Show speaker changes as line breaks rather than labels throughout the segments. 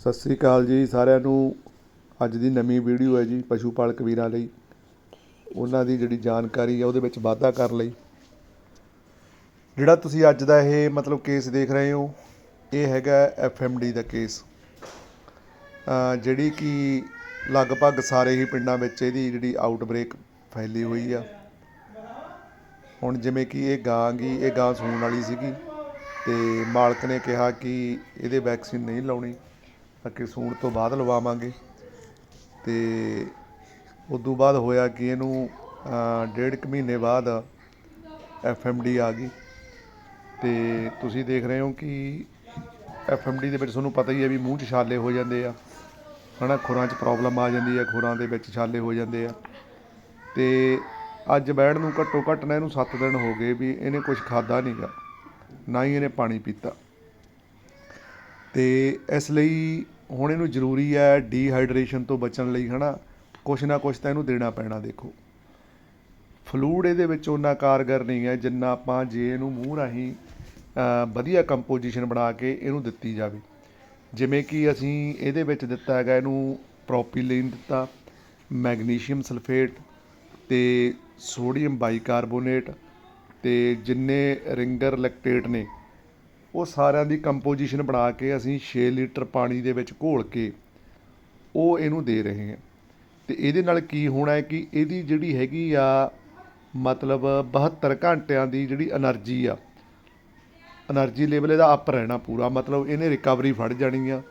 ਸਤਿ ਸ੍ਰੀ ਅਕਾਲ ਜੀ ਸਾਰਿਆਂ ਨੂੰ। ਅੱਜ ਦੀ ਨਵੀਂ ਵੀਡੀਓ ਹੈ ਜੀ ਪਸ਼ੂ ਪਾਲਕ ਵੀਰਾਂ ਲਈ। ਉਹਨਾਂ ਦੀ ਜਿਹੜੀ ਜਾਣਕਾਰੀ ਹੈ ਉਹਦੇ ਵਿੱਚ ਵਾਧਾ ਕਰਨ ਲਈ। ਜਿਹੜਾ ਤੁਸੀਂ ਅੱਜ ਦਾ ਇਹ ਮਤਲਬ ਕੇਸ ਦੇਖ ਰਹੇ ਹੋ, ਇਹ ਹੈਗਾ ਐਫਐਮਡੀ ਦਾ ਕੇਸ ਜਿਹੜੀ ਕਿ ਲਗਭਗ ਸਾਰੇ ਹੀ ਪਿੰਡਾਂ ਵਿੱਚ ਇਹਦੀ ਜਿਹੜੀ ਆਊਟਬ੍ਰੇਕ ਫੈਲੀ ਹੋਈ ਆ। ਹੁਣ ਜਿਵੇਂ ਕਿ ਇਹ ਗਾਂ ਗੀ ਇਹ ਗਾਂ ਸੂਣ ਵਾਲੀ ਸੀਗੀ ਤੇ ਮਾਲਕ ਨੇ ਕਿਹਾ ਕਿ ਇਹਦੇ ਵੈਕਸੀਨ ਨਹੀਂ ਲਾਉਣੀ। ਅੱਗੇ ਸੂਣ ਤੋਂ ਬਾਅਦ ਲਵਾਵਾਂਗੇ। ਤੇ ਤੋਂ ਬਾਅਦ ਹੋਇਆ ਕਿ ਇਹਨੂੰ ਡੇਢ ਕੁ ਮਹੀਨੇ ਬਾਅਦ ਐਫਐਮਡੀ ਆ ਗਈ। ਤੇ ਤੁਸੀਂ ਦੇਖ ਰਹੇ ਹੋ ਕਿ ਐਫਐਮਡੀ ਦੇ ਵਿੱਚ ਤੁਹਾਨੂੰ ਪਤਾ ਹੀ ਹੈ ਵੀ ਮੂੰਹ 'ਚ ਛਾਲੇ ਹੋ ਜਾਂਦੇ ਆ। ਹਨਾ, ਖੁਰਾਂ 'ਚ ਪ੍ਰੋਬਲਮ ਆ ਜਾਂਦੀ ਹੈ ਖੁਰਾਂ ਦੇ ਵਿੱਚ ਛਾਲੇ ਹੋ ਜਾਂਦੇ ਆ। ਤੇ ਅੱਜ ਬੈਠ ਨੂੰ ਘੱਟੋ ਘੱਟ ਨਾ ਇਹਨੂੰ 7 ਦਿਨ ਹੋ ਗਏ ਵੀ ਇਹਨੇ ਕੁਝ ਖਾਦਾ ਨਹੀਂਗਾ ਨਾ ਹੀ ਇਹਨੇ ਪਾਣੀ ਪੀਤਾ। ਤੇ ਇਸ ਲਈ ਹੁਣ ਇਹਨੂੰ ਜ਼ਰੂਰੀ ਹੈ ਡੀਹਾਈਡਰੇਸ਼ਨ ਤੋਂ ਬਚਣ ਲਈ ਹੈ ਨਾ ਕੁਛ ਨਾ ਕੁਛ ਤਾਂ ਇਹਨੂੰ ਦੇਣਾ ਪੈਣਾ, ਦੇਖੋ। ਫਲੂਡ ਇਹਦੇ ਵਿੱਚ ਉਹਨਾਂ ਕਾਰਗਰ ਨਹੀਂ ਹੈ ਜਿੰਨਾ ਆਪਾਂ ਜੇ ਇਹਨੂੰ ਮੂੰਹ ਰਾਹੀਂ ਵਧੀਆ ਕੰਪੋਜੀਸ਼ਨ ਬਣਾ ਕੇ ਇਹਨੂੰ ਦਿੱਤੀ ਜਾਵੇ। ਜਿਵੇਂ ਕਿ ਅਸੀਂ ਇਹਦੇ ਵਿੱਚ ਦਿੱਤਾ ਹੈਗਾ ਇਹਨੂੰ ਪ੍ਰੋਪੀਲੀਨ ਦਿੱਤਾ ਮੈਗਨੀਸ਼ੀਅਮ ਸਲਫੇਟ ਤੇ ਸੋਡੀਅਮ ਬਾਈਕਾਰਬੋਨੇਟ ਤੇ ਜਿੰਨੇ ਰਿੰਗਰ ਲੈਕਟੇਟ ਨੇ ਉਹ ਸਾਰਿਆਂ ਦੀ ਕੰਪੋਜੀਸ਼ਨ ਬਣਾ ਕੇ ਅਸੀਂ 6 ਲੀਟਰ ਪਾਣੀ ਦੇ ਵਿੱਚ ਘੋਲ ਕੇ ਉਹ ਇਹਨੂੰ ਦੇ ਰਹੇ ਹਾਂ। ਤੇ ਇਹਦੇ ਨਾਲ ਕੀ ਹੋਣਾ ਹੈ ਕਿ ਇਹਦੀ ਜਿਹੜੀ ਹੈਗੀ ਆ, ਮਤਲਬ 72 ਘੰਟਿਆਂ ਦੀ ਜਿਹੜੀ એનર્ਜੀ ਆ એનર્ਜੀ ਲੈਵਲ ਇਹਦਾ ਅਪ ਰਹਿਣਾ ਪੂਰਾ। ਮਤਲਬ ਇਹਨੇ ਰਿਕਵਰੀ ਫੜ ਜਾਣੀ ਆ।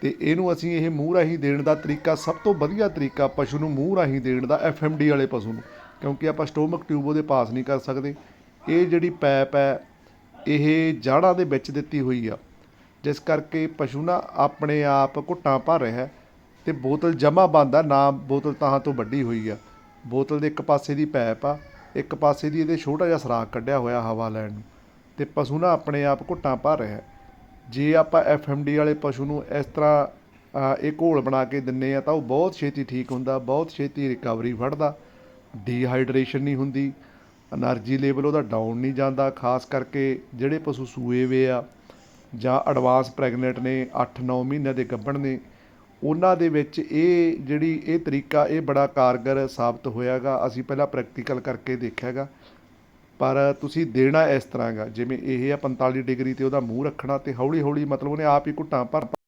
ਤੇ ਇਹਨੂੰ ਅਸੀਂ ਇਹ ਮੂੰਹ ਰਾਹੀਂ ਦੇਣ ਦਾ ਤਰੀਕਾ, ਸਭ ਤੋਂ ਵਧੀਆ ਤਰੀਕਾ ਪਸ਼ੂ ਨੂੰ ਮੂੰਹ ਰਾਹੀਂ ਦੇਣ ਦਾ ਐਫਐਮਡੀ ਵਾਲੇ ਪਸ਼ੂ ਨੂੰ। ਕਿਉਂਕਿ ਆਪਾਂ ਸਟੋਮਕ ਟਿਊਬ ਉਹਦੇ ਪਾਸ ਨਹੀਂ ਕਰ ਸਕਦੇ। ਇਹ ਜਿਹੜੀ ਪੈਪ ਹੈ ਇਹ ਜਾੜਾਂ ਦੇ ਵਿੱਚ ਦਿੱਤੀ ਹੋਈ ਆ। ਜਿਸ ਕਰਕੇ ਪਸ਼ੂ ਨਾ ਆਪਣੇ ਆਪ ਘੁੱਟਾਂ ਭਰ ਰਿਹਾ ਹੈ ਤੇ ਬੋਤਲ ਜਮਾ ਬੰਦ ਨਾ ਬੋਤਲ ਤਾਂ ਤੋਂ ਵੱਡੀ ਹੋਈ ਆ। ਬੋਤਲ ਦੇ ਇੱਕ ਪਾਸੇ ਦੀ ਪੈਪ ਆ, ਇੱਕ ਪਾਸੇ ਦੀ ਇਹਦੇ ਛੋਟਾ ਜਿਹਾ ਸਰਾਖ ਕੱਢਿਆ ਹੋਇਆ ਹਵਾ ਲੈਣ ਨੂੰ। ਤੇ ਪਸ਼ੂ ਨਾ ਆਪਣੇ ਆਪ ਘੁੱਟਾਂ ਭਰ ਰਿਹਾ ਜੇ ਆਪਾਂ ਐਫਐਮਡੀ ਵਾਲੇ ਪਸ਼ੂ ਨੂੰ ਇਸ ਤਰ੍ਹਾਂ ਇਹ ਘੋਲ ਬਣਾ ਕੇ ਦਿੰਨੇ ਆ ਤਾਂ ਉਹ ਬਹੁਤ ਛੇਤੀ ਠੀਕ ਹੁੰਦਾ, ਬਹੁਤ ਛੇਤੀ ਰਿਕਵਰੀ ਫੜਦਾ ਡੀਹਾਈਡਰੇਸ਼ਨ ਨਹੀਂ ਹੁੰਦੀ ਐਨਰਜੀ ਲੈਵਲ ਉਹਦਾ ਡਾਊਨ ਨਹੀਂ ਜਾਂਦਾ ਖਾਸ ਕਰਕੇ ਜਿਹੜੇ ਪਸ਼ੂ ਸੂਏ ਵੇ ਆ ਜਾਂ ਐਡਵਾਂਸ ਪ੍ਰੈਗਨੈਂਟ ਨੇ 8-9 ਮਹੀਨੇ ਦੇ ਗੱਭਣ ਨੇ, ਉਹਨਾਂ ਦੇ ਵਿੱਚ ਇਹ ਜਿਹੜੀ ਇਹ ਤਰੀਕਾ, ਇਹ ਬੜਾ ਕਾਰਗਰ ਸਾਬਤ ਹੋਇਆਗਾ। ਅਸੀਂ ਪਹਿਲਾਂ ਪ੍ਰੈਕਟੀਕਲ ਕਰਕੇ ਦੇਖਿਆਗਾ। ਪਰ ਤੁਸੀਂ ਦੇਣਾ ਇਸ ਤਰ੍ਹਾਂਗਾ ਜਿਵੇਂ ਇਹ ਆ 45 ਡਿਗਰੀ ਤੇ ਉਹਦਾ ਮੂੰਹ ਰੱਖਣਾ ਤੇ ਹੌਲੀ ਹੌਲੀ ਮਤਲਬ ਉਹਨੇ ਆਪ ਹੀ ਘੁੱਟਾਂ ਭਰ